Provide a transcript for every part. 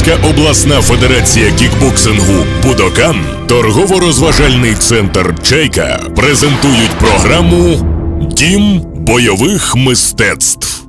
Волинська обласна федерація кікбоксингу Будокан, торгово-розважальний центр Чайка презентують програму Дім бойових мистецтв.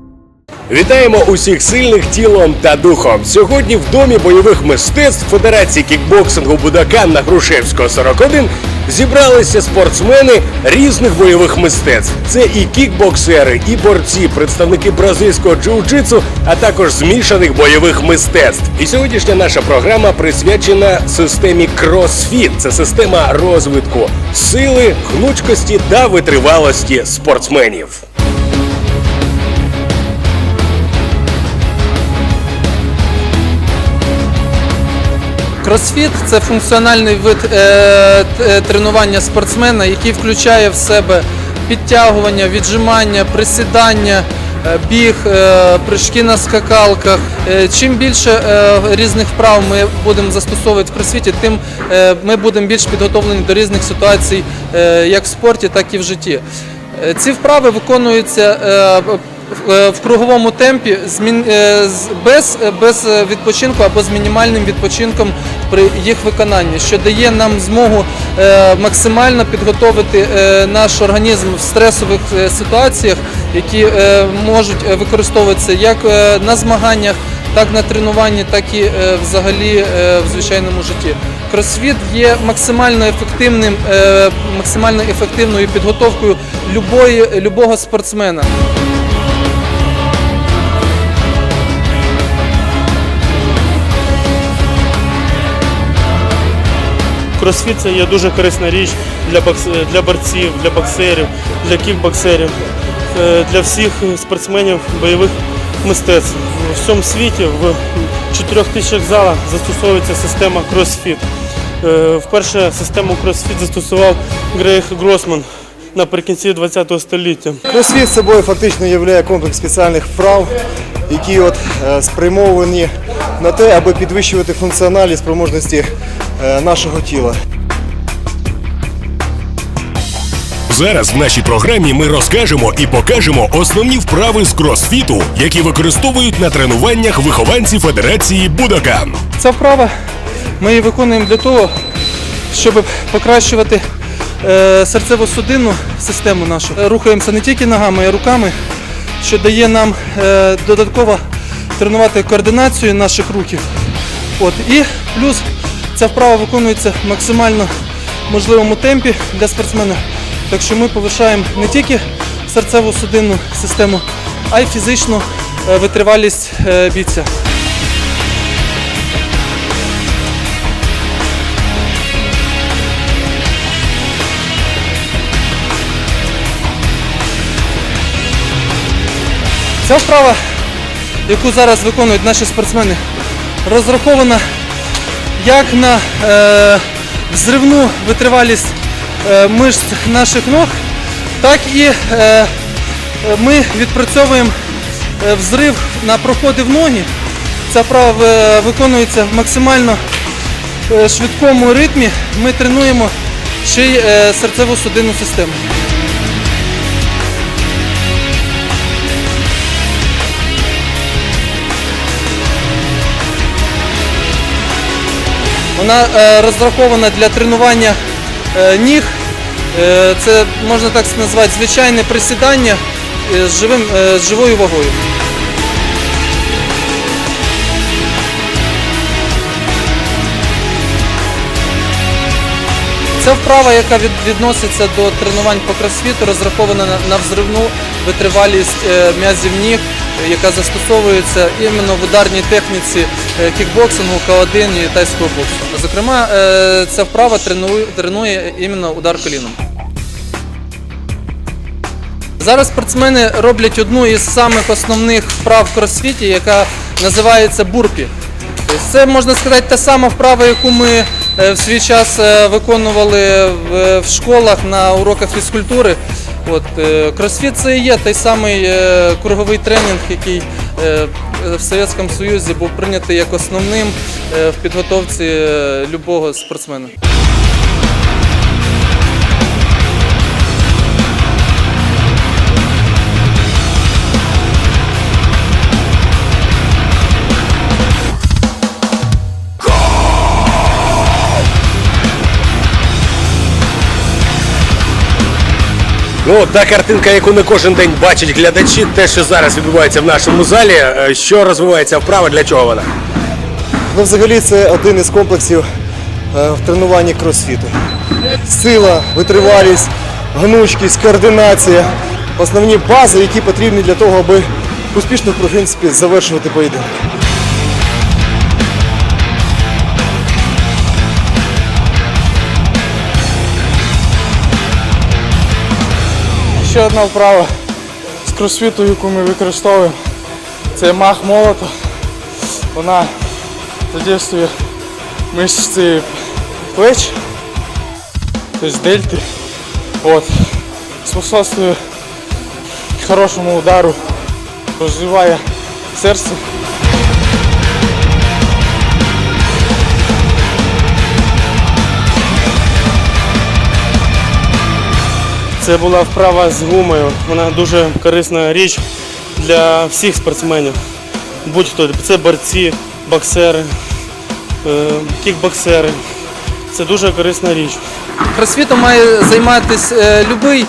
Вітаємо усіх сильних тілом та духом. Сьогодні в домі бойових мистецтв Федерації кікбоксингу Будакан на Грушевського 41 зібралися спортсмени різних бойових мистецтв. Це і кікбоксери, і борці, представники бразильського джиу-джитсу, а також змішаних бойових мистецтв. І сьогоднішня наша програма присвячена системі кросфіт. Це система розвитку сили, гнучкості та витривалості спортсменів. Кросфіт це функціональний вид е, е, тренування спортсмена, який включає в себе підтягування, віджимання, присідання, е, біг, прыжки на скакалках. Чим більше різних вправ ми будемо застосовувати в кросфіті, тим ми будемо більш підготовлені до різних ситуацій, як в спорті, так і в житті. Ці вправи виконуються в- е, круговому темпі е, без, е, без відпочинку або з мінімальним відпочинком при їх виконанні, що дає нам змогу максимально підготовити наш організм в стресових ситуаціях, які можуть використовуватися як на змаганнях, так на тренуванні, так і взагалі в звичайному житті. Кросфіт є максимально ефективним, максимально ефективною підготовкою любої, любого спортсмена. Кросфіт це є дуже корисна річ для, бокс- для борців, для боксерів, для кікбоксерів, е, для всіх спортсменів бойових мистецтв. У всьому світі в 4 тисячах залах застосовується система CrossFit. Е, Вперше систему CrossFit застосував Грейг Гросман наприкінці ХХ століття. Кросфіт собою фактично є комплекс спеціальних вправ, які от е, спрямовані на те, аби підвищувати функціональні спроможності нашого тіла. Зараз в нашій програмі ми розкажемо і покажемо основні вправи з кросфіту, які використовують на тренуваннях вихованці Федерації Будокан. Ця вправа ми її виконуємо для того, щоб покращувати е, серцево-судинну систему нашу. Е, Рухаємося не тільки ногами, а й руками, що дає нам е, додатково тренувати координацію наших рухів. От. І плюс ця вправа виконується в максимально можливому темпі для спортсмена. Так що ми повишаємо не тільки серцево-судинну систему, а й фізичну е, витривалість е, бійця. Ця вправа, яку зараз виконують наші спортсмени, розрахована як на е, взривну витривалість е, мишць наших ног, так і е, ми відпрацьовуємо е, взрив на проходи в ноги. Ця вправа е, виконується в максимально е, швидкому ритмі. Ми тренуємо ще й серцево-судинну систему. Вона е, розрахована для тренування е, ніг. Е, це можна так назвати звичайне присідання з, живим, з живою вагою. Ця вправа, яка від, відноситься до тренувань по кросфіту, розрахована на, взривну витривалість е, м'язів ніг, е, яка застосовується іменно в ударній техніці е, кікбоксингу, К1 і тайського боксу. Зокрема, ця вправа тренує, іменно удар коліном. Зараз спортсмени роблять одну із самих основних вправ в кросфіті, яка називається бурпі. Це можна сказати та сама вправа, яку ми в свій час е, виконували в, в школах на уроках фізкультури. От, е, кросфіт це і є той самий е, круговий тренінг, який е, в Совєтському Союзі був прийнятий як основним е, в підготовці е, любого спортсмена. Ну, та картинка, яку не кожен день бачать глядачі, те, що зараз відбувається в нашому залі, е, що розвивається вправо, для чого вона? Ну, взагалі це один із комплексів е, в тренуванні кросфіту. Сила, витривалість, гнучкість, координація. Основні бази, які потрібні для того, аби успішно в принципі, завершувати поєдинок. Ще одна вправа з кросфіту, яку ми використовуємо, це мах молота. Вона задействує мишці плеч, тобто дельти. От. Способствує хорошому удару, розвиває серце. Це була вправа з гумою. Вона дуже корисна річ для всіх спортсменів. Будь-хто це борці, боксери, е, кікбоксери. Це дуже корисна річ. Кросфітом має займатися е, будь-який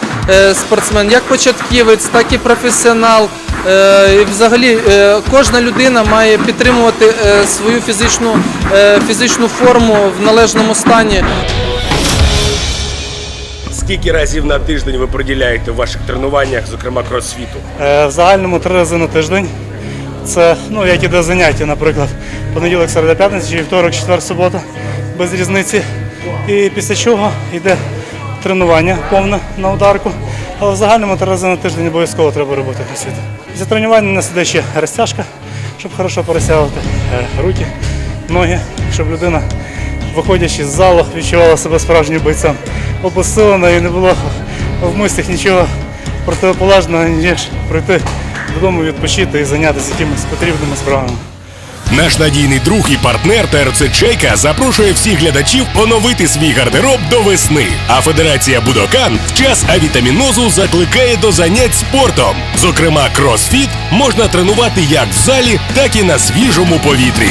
спортсмен, як початківець, так і професіонал. Е, і взагалі е, кожна людина має підтримувати е, свою фізичну, е, фізичну форму в належному стані. Скільки разів на тиждень ви приділяєте в ваших тренуваннях, зокрема кросфіту? Е, В загальному три рази на тиждень. Це ну, як іде заняття, наприклад, понеділок, середа, п'ятниця, чи вівторок, четвер, субота, без різниці. І після чого йде тренування повне на ударку. Але в загальному три рази на тиждень обов'язково треба робити кросфіт. Після тренування у нас ще розтяжка, щоб хорошо пересягувати е, руки, ноги, щоб людина, виходячи з залу, відчувала себе справжнім бойцем. Опосилена і не було в мислях нічого противоположного, ніж прийти додому відпочити і зайнятися якимись потрібними справами. Наш надійний друг і партнер ТРЦ Чайка запрошує всіх глядачів оновити свій гардероб до весни. А Федерація Будокан в час авітамінозу закликає до занять спортом. Зокрема, кросфіт можна тренувати як в залі, так і на свіжому повітрі.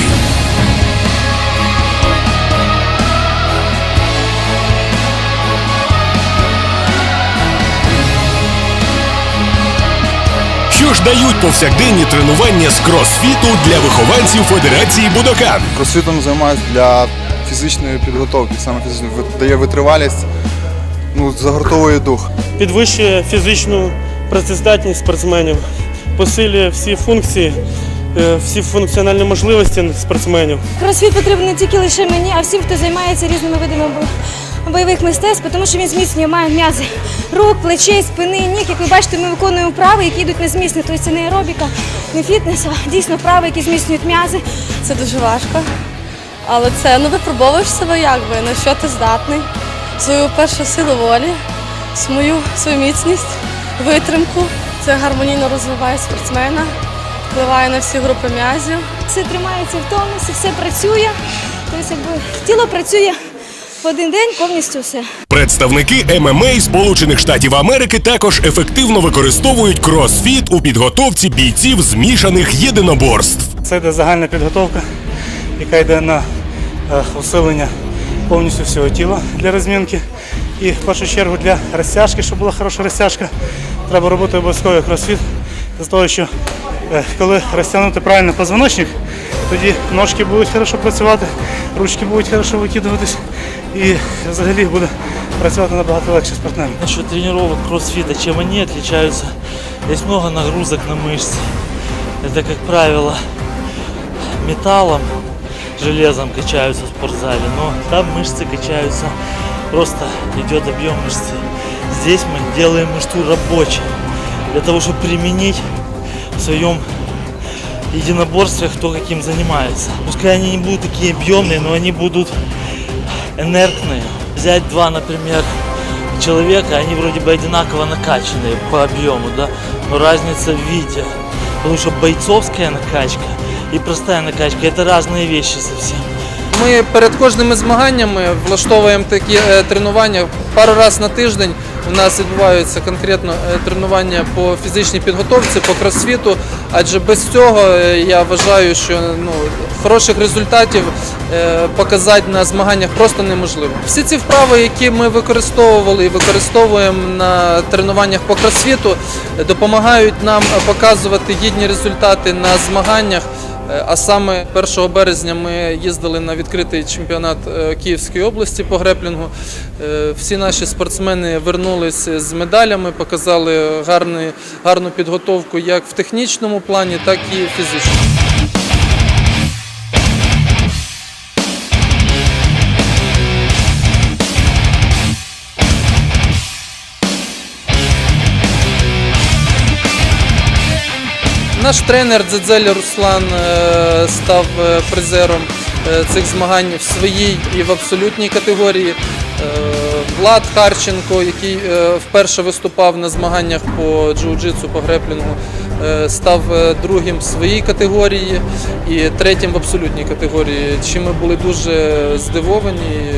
Що ж дають повсякденні тренування з кросфіту для вихованців Федерації Будокан? Кросфітом займаюся для фізичної підготовки, саме фізичної, дає витривалість, ну, загортовує дух. Підвищує фізичну працездатність спортсменів, посилює всі функції, е, всі функціональні можливості спортсменів. Кросфіт потрібен не тільки лише мені, а всім, хто займається різними видами бойових мистецтв, тому що він зміцнює має м'язи рук, плечей, спини, ніг. Як ви бачите, ми виконуємо вправи, які йдуть на зміцнення. Тобто це не аеробіка, не фітнес, а дійсно вправи, які зміцнюють м'язи. Це дуже важко. Але це ну випробовуєш себе якби, на що ти здатний, свою першу силу волі, свою, свою міцність, витримку. Це гармонійно розвиває спортсмена, впливає на всі групи м'язів. Все тримається в тонусі, все працює. Тобто, якби тіло працює в один день повністю все. Представники ММА Сполучених Штатів Америки також ефективно використовують кросфіт у підготовці бійців змішаних єдиноборств. Це йде загальна підготовка, яка йде на е, усилення повністю всього тіла для розмінки. І в першу чергу для розтяжки, щоб була хороша розтяжка, треба робити обов'язково кросфіт. З того, що е, коли розтягнути правильно позвоночник, тоді ножки будуть хорошо працювати, ручки будуть хорошо викидуватись і взагалі буде працювати набагато легше з партнером. Насчет тренировок кроссфита, чем они отличаются, есть много нагрузок на мышцы. Это, как правило, металлом, железом качаются в спортзале, но там мышцы качаются, просто идет объем мышцы. Здесь мы делаем мышцу рабочей, для того, чтобы применить в своем единоборстве, кто каким занимается. Пускай они не будут такие объемные, но они будут энергные. Взять два, например, человека, они вроде бы одинаково накачанные по объему, да, но разница в виде. Потому что бойцовская накачка и простая накачка это разные вещи совсем. Ми перед кожними змаганнями влаштовуємо такі е, тренування пару разів на тиждень. у нас відбуваються конкретно е, тренування по фізичній підготовці, по кросфіту, адже без цього е, я вважаю, що ну, хороших результатів е, показати на змаганнях просто неможливо. Всі ці вправи, які ми використовували і використовуємо на тренуваннях по кросфіту, допомагають нам показувати гідні результати на змаганнях. Е, А саме 1 березня ми їздили на відкритий чемпіонат е, Київської області по греплінгу. Е, Всі наші спортсмени вернулися з медалями, показали гарну підготовку як в технічному плані, так і фізичному. Наш тренер Дзедзель Руслан е, став е, призером е, цих змагань в своїй і в абсолютній категорії. Влад Харченко, який вперше виступав на змаганнях по джиу-джитсу, по греплінгу, став другим в своїй категорії і третім в абсолютній категорії. Чим ми були дуже здивовані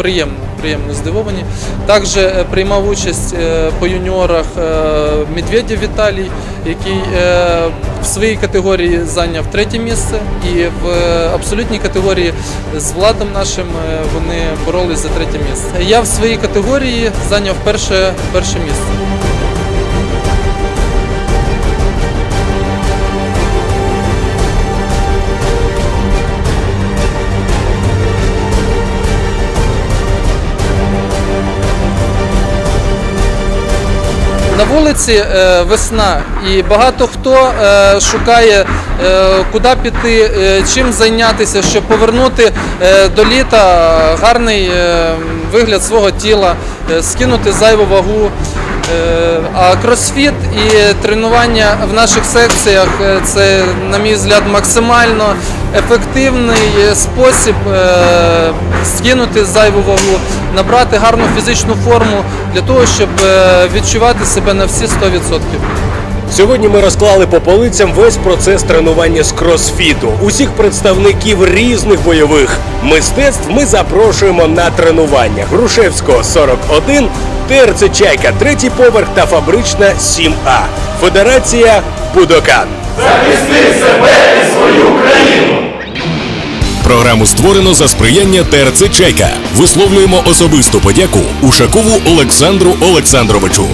приємно, приємно здивовані. Також е, приймав участь е, по юніорах е, Медведєв Віталій, який в своїй категорії зайняв третє місце, і в абсолютній категорії з владом нашим вони боролись за третє місце. Я в своїй категорії зайняв перше, перше місце. На вулиці е, весна, і багато хто е, шукає, е, куди піти, чим зайнятися, щоб повернути до літа гарний вигляд свого тіла, скинути зайву вагу. Е, А кросфіт і тренування в наших секціях е, це, на мій взгляд, максимально ефективний спосіб е, скинути зайву вагу, набрати гарну фізичну форму для того, щоб відчувати себе на всі 100%. Сьогодні ми розклали по полицям весь процес тренування з кросфіту. Усіх представників різних бойових мистецтв ми запрошуємо на тренування Грушевського 41, ТРЦ Чайка, третій поверх та фабрична 7А. Федерація Будокан. Програму створено за сприяння ТРЦ Чайка. Висловлюємо особисту подяку Ушакову Олександру Олександровичу.